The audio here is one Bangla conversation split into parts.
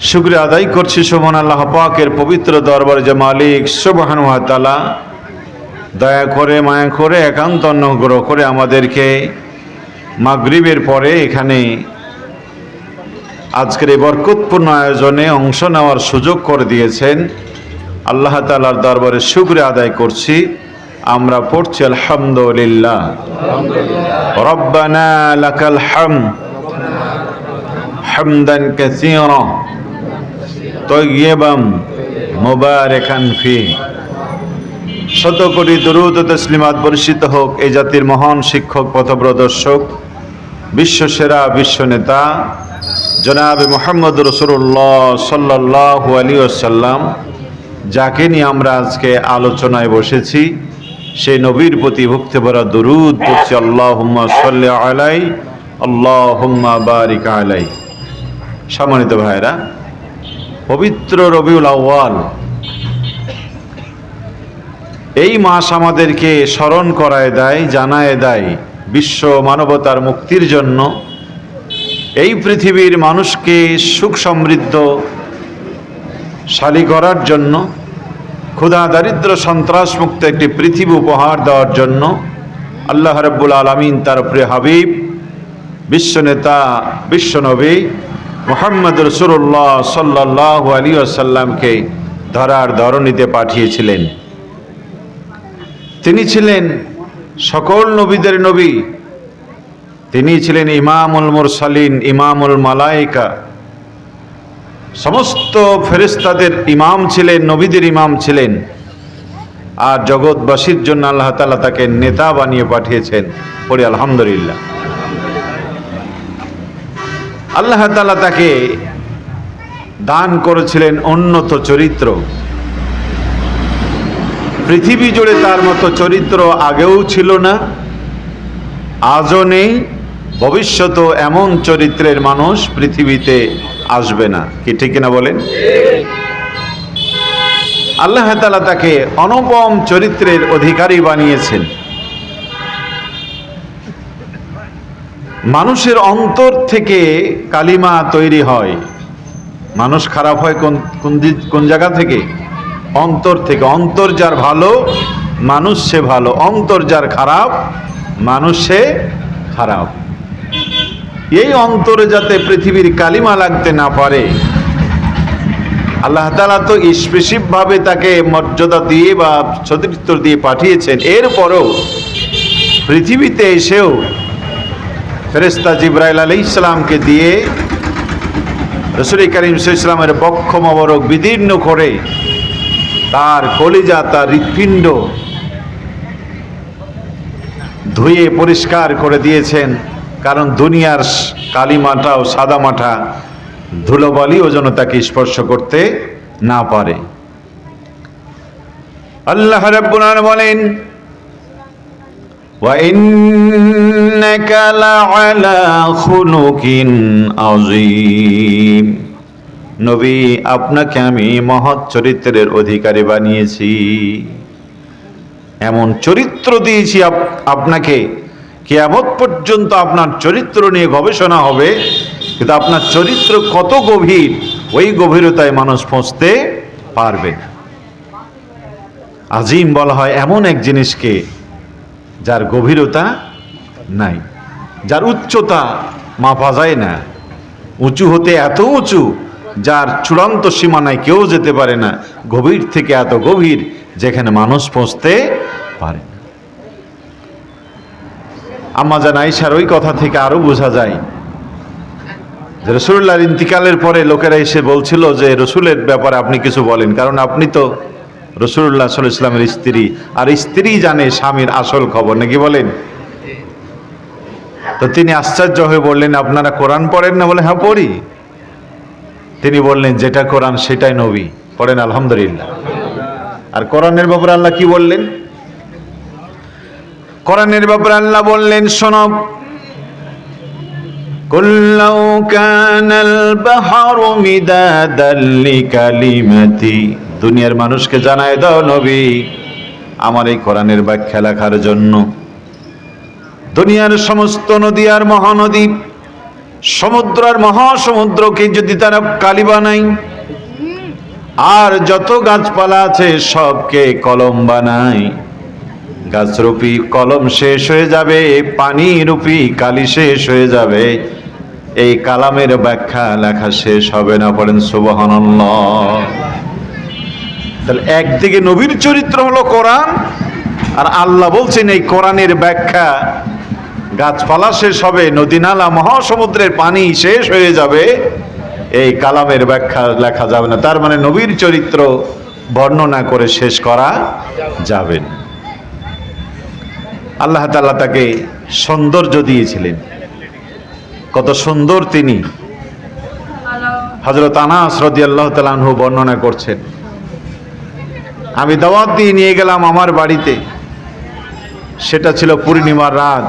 শুক্রিয়া আদায় করছি সুমন আল্লাহ পাকের পবিত্র দরবার যে মালিক, সুবহান তালা দয়া করে, মায়া করে, একান্ত অনুগ্রহ করে আমাদেরকে মাগরিবের পরে এখানে আজকের এই বরকতপূর্ণ আয়োজনে অংশ নেওয়ার সুযোগ করে দিয়েছেন। আল্লাহ তালার দরবারে শুক্রিয়া আদায় করছি। আমরা পড়ছি, আলহামদুলিল্লাহ। রব্বানা লাকাল হাম হামদান কাসীরা। তৈবাম মুবারেকান ফি। শত কোটি দরুদ তসলিমাত বর্ষিত হোক এই জাতির মহান শিক্ষক, পথপ্রদর্শক, বিশ্বসেরা বিশ্ব নেতা জনাব মোহাম্মদ রসুল্লাহ সাল্লাহ আলী আসাল্লাম যাকে নিয়ে আমরা আজকে আলোচনায় বসেছি, সেই নবীর প্রতি ভক্তি ভরা দরুদ পড়ছি আল্লাহ সাল্লাহ আলাই আল্লাহ বারিকা আলাই সম্মানিত ভাইরা পবিত্র রবিউল আউ্য়াল। এই মাস আমাদেরকে স্মরণ করায় দেয়, জানায় দেয় বিশ্ব মানবতার মুক্তির জন্য। এই পৃথিবীর মানুষকে সুখ সমৃদ্ধ, শালী করার জন্য, ক্ষুধা, দারিদ্র, সন্ত্রাস মুক্ত একটি পৃথিবী উপহার দেওয়ার জন্য আল্লাহ রব্বুল আলমিন তার প্রিয় হাবিব বিশ্বনেতা বিশ্বনবী মোহাম্মদ রসুল্লাহ সাল্লাহ আলী আসাল্লামকে ধরার ধরণীতে পাঠিয়েছিলেন। তিনি ছিলেন সকল নবীদের নবী। তিনি ছিলেন ইমামুল মুরসালিন, ইমামুল মালাইকা। সমস্ত ফেরেস্তাদের ইমাম ছিলেন, নবীদের ইমাম ছিলেন। আর জগৎবাসীর জন্য আল্লাহ তালা তাকে নেতা বানিয়ে পাঠিয়েছেন। পড়ি আলহামদুলিল্লাহ। আল্লাহ তালা তাকে দান করেছিলেন উন্নত চরিত্র। পৃথিবী জুড়ে তার মতো চরিত্র আগেও ছিল না, আজও নেই ভবিষ্যত এমন চরিত্রের মানুষ পৃথিবীতে আসবে না। কি ঠিক না বলেন? আল্লাহ তালা তাকে অনুপম চরিত্রের অধিকারী বানিয়েছেন। মানুষের অন্তর থেকে কালিমা তৈরি হয়। মানুষ খারাপ হয় কোন কোন জায়গা থেকে? অন্তর থেকে। অন্তর যার ভালো, মানুষ সে ভালো। অন্তর যার খারাপ, মানুষ সে খারাপ। এই অন্তরে যাতে পৃথিবীর কালিমা লাগতে না পারে, আল্লাহ তালা তো স্পেসিফভাবে তাকে মর্যাদা দিয়ে বা চরিত্র দিয়ে পাঠিয়েছেন। এরপরও পৃথিবীতে এসেও ফেরেস্তা জিব্রাইল আলী ইসলামকে দিয়ে রসুল করিম ইসলামের বক্ষ মবরক বিদীর্ণ করে তার কলিজা, তার হৃৎপিণ্ড ধুয়ে পরিষ্কার করে দিয়েছেন। কারণ দুনিয়ার কালিমাটাও সাদা মাঠা ধুলোবালিও যেন তাকে স্পর্শ করতে না পারে। আল্লাহ রাব্বুল বলেন وإنك لعلى خلق عظيم নবী আপনাকে আমি মহৎ চরিত্রের অধিকারী বানিয়েছি এমন চরিত্র দিয়েছি আপ- আপনাকে কেয়ামত পর্যন্ত আপনার চরিত্র নিয়ে গবেষণা হবে কিন্তু আপনার চরিত্র কত গভীর ওই গভীরতায় মানুষ পৌঁছতে পারবে না আজিম বলা হয় এমন এক জিনিসকে যার গভীরতা নাই, যার উচ্চতা মাপা যায় না, উঁচু হতে এত উঁচু, যার চূড়ান্ত সীমানায় কেউ যেতে পারে না, গভীর থেকে এত গভীর যেখানে মানুষ পৌঁছতে পারে না। আম্মা জান ওই কথা থেকে আরও বোঝা যায় যে রসুল্লাহর ইন্তিকালের পরে লোকেরা এসে বলছিল যে, রসুলের ব্যাপারে আপনি কিছু বলেন, কারণ আপনি তো রসুল্লাহ সাল ইসলামের স্ত্রী আর স্ত্রী জানে স্বামীর আসল খবর নাকি বলেন তো তিনি আশ্চর্য হয়ে বললেন আপনারা কোরআন পড়েন না বলে হ্যাঁ পড়ি তিনি বললেন যেটা কোরআন সেটাই নবী পড়েন আলহামদুলিল্লাহ আর কোরআনের ব্যাপারে আল্লাহ কি বললেন কোরআনের ব্যাপারে আল্লাহ বললেন শোনব قل لو كان البحر مدادا لكلمتي দুনিয়ার মানুষকে জানায় দাও নবী, আমার এই কোরআনের ব্যাখ্যা লেখার জন্য। দুনিয়ার সমস্ত নদী আর মহানদী, সমুদ্র আর মহাসমুদ্রকে যদি তারা কালি বানায়, আর যত গাছপালা আছে সবকে কলম বানায়। গাছরূপী কলম শেষ হয়ে যাবে পানি রূপী কালি শেষ হয়ে যাবে। এই কালামের ব্যাখ্যা লেখা শেষ হবে না, পড়েন সুবহানাল্লাহ। তাহলে একদিকে নবীর চরিত্র হলো কোরআন, আর আল্লাহ বলছেন এই কোরআনের ব্যাখ্যা, গাছপালা শেষ হবে নদী নালা মহাসমুদ্রের পানি শেষ হয়ে যাবে, এই কালামের ব্যাখ্যা লেখা যাবে না। তার মানে নবীর চরিত্র বর্ণনা করে শেষ করা যাবে আল্লাহ তাআলা তাকে সৌন্দর্য দিয়েছিলেন। কত সুন্দর তিনি। হজরত আনাস রাদিয়াল্লাহু আল্লাহ আনহু বর্ণনা করছেন। আমি দাওয়াত দিয়ে নিয়ে গেলাম আমার বাড়িতে। সেটা ছিল পূর্ণিমার রাত।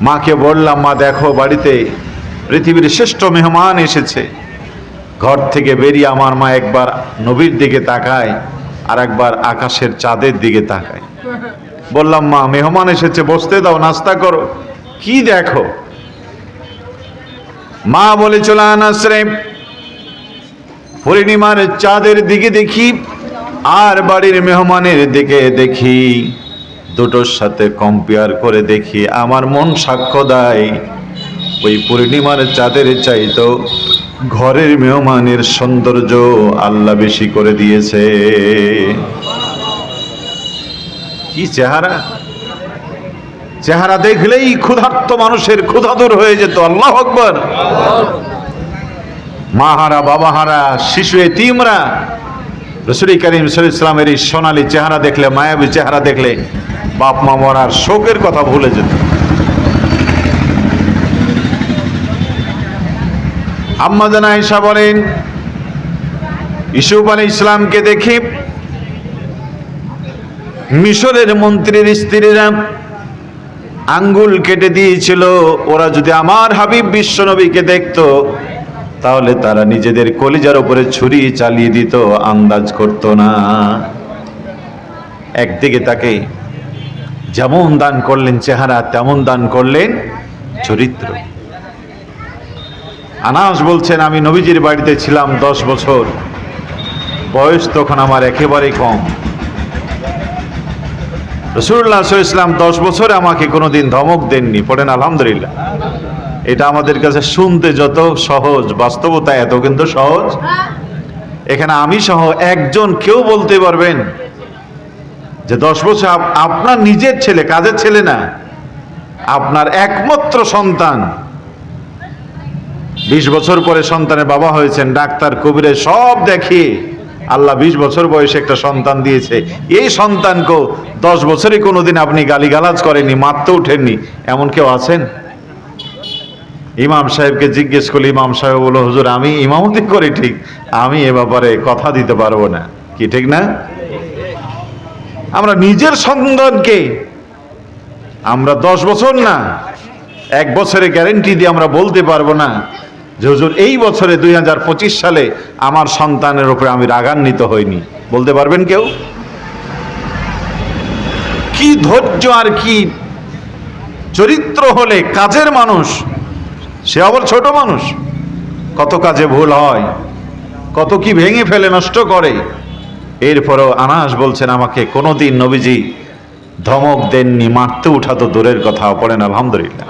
মাকে বললাম, মা, দেখো, বাড়িতে পৃথিবীর শ্রেষ্ঠ মেহমান এসেছে। ঘর থেকে বেরিয়ে আমার মা একবার নবীর দিকে তাকায় আর একবার আকাশের চাঁদের দিকে তাকায়। বললাম, মা, মেহমান এসেছে, বসতে দাও, নাস্তা করো। কি দেখো? মা বলে, চলে আনাসরে পূর্ণিমার চাঁদের দিকে দেখি। আর বাড়ির মেহমানের দিকে দেখি, দুটোর সাথে কম্পেয়ার করে দেখি, আমার মন সাক্ষ্য দেয়। ওই পূর্ণিমার চাঁদের চাইতো ঘরের মেহমানের সৌন্দর্য আল্লাহ বেশি করে দিয়েছে। কি চেহারা? চেহারা দেখলেই ক্ষুধার্ত মানুষের ক্ষুধা দূর হয়ে যেত, আল্লাহ আকবর। মাহারা, বাবাহারা শিশু এতিমরা রসুল করিম ইসলামের এই সোনালী চেহারা দেখলে, মায়াবী চেহারা দেখলে বাপ মা মরার শোকের কথা ভুলে যেত। আম্মা জানা বলেন ইসুফ আলী ইসলামকে দেখে মিশরের মন্ত্রীর স্ত্রীরা আঙ্গুল কেটে দিয়েছিল। ওরা যদি আমার হাবিব বিশ্বনবীকে দেখতো তাহলে তারা নিজেদের কলিজার উপরে ছুরি চালিয়ে দিত, আন্দাজ করত না। একদিকে তাকে যেমন দান করলেন চেহারা, তেমন দান করলেন চরিত্র। আনাস বলছেন, আমি নবীজির বাড়িতে ছিলাম দশ বছর। বয়স তখন আমার একেবারে কম। রসুল্লাহ ইসলাম দশ বছরে আমাকে কোনোদিন ধমক দেননি, পড়েন আলহামদুলিল্লাহ। এটা আমাদের কাছে শুনতে যত সহজ, বাস্তবতা এত কিন্তু সহজ। এখানে আমি সহ একজন কেউ বলতে পারবেন যে দশ বছর আপ- আপনার নিজের ছেলে, কাজের ছেলে না, আপনার একমাত্র সন্তান। বিশ বছর পরে সন্তানের বাবা হয়েছেন, ডাক্তার কবিরে সব দেখিয়ে আল্লাহ বিশ বছর বয়সে একটা সন্তান দিয়েছে। এই সন্তানকেও দশ বছরে কোনোদিন আপনি গালিগালাজ করেননি, মারতে ওঠেননি, এমন কেউ আছেন? ইমাম সাহেবকে জিজ্ঞেস করলে ইমাম সাহেব বলো হুজুর, আমি ইমামতি করি ঠিক, আমি এ ব্যাপারে কথা দিতে পারব না। কি ঠিক না? আমরা নিজের সন্তানকে, আমরা দশ বছর না, এক বছরে গ্যারেন্টি দিয়ে আমরা বলতে পারব না যে, হুজুর, এই বছরে দুই হাজার পঁচিশ সালে আমার সন্তানের উপরে আমি রাগান্বিত হইনি। বলতে পারবেন কেউ? কি ধৈর্য আর কি চরিত্র হলে কাজের মানুষ সে আবার ছোট মানুষ। কত কাজে ভুল হয়, কত কি ভেঙে ফেলে নষ্ট করে। এরপরও আনাস বলছেন, আমাকে কোনোদিন নবীজি ধমক দেননি, মারতে উঠা তো দূরের কথা, পড়েন আলহামদুলিল্লাহ।